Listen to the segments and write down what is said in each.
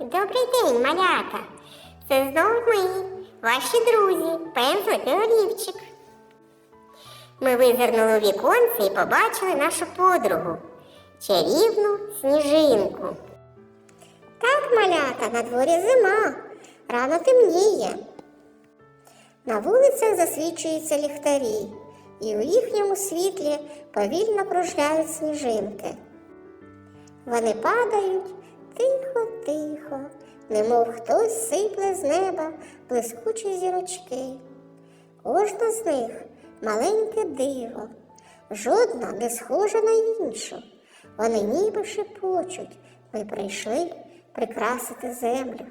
Добрий день, малята! Це знову ми, ваші друзі, пензлик і олівчик. Ми визирнули у віконце і побачили нашу подругу, чарівну сніжинку. Так, малята, на дворі зима, рано темніє. На вулицях засвічуються ліхтарі, і у їхньому світлі повільно кружляють сніжинки. Вони падають тихо-тихо, немов хтось сипле з неба блискучі зірочки. Кожна з них маленьке диво, жодна не схожа на іншу. Вони ніби шепочуть, ми прийшли прикрасити землю.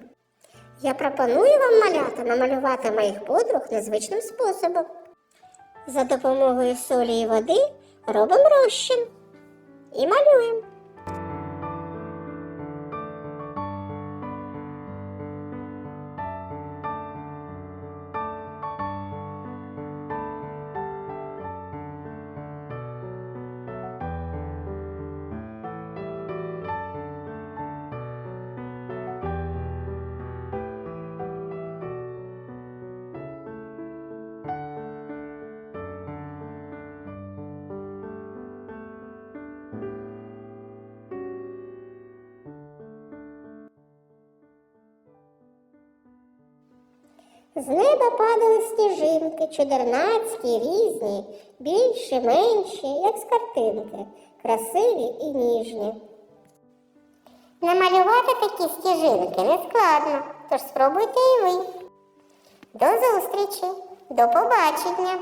Я пропоную вам малята намалювати моїх подруг незвичним способом. За допомогою солі і води робимо розчин і малюємо. З неба падали сніжинки, чудернацькі, різні, більші, менші, як з картинки, красиві і ніжні. Намалювати такі сніжинки не складно, тож спробуйте і ви. До зустрічі, до побачення!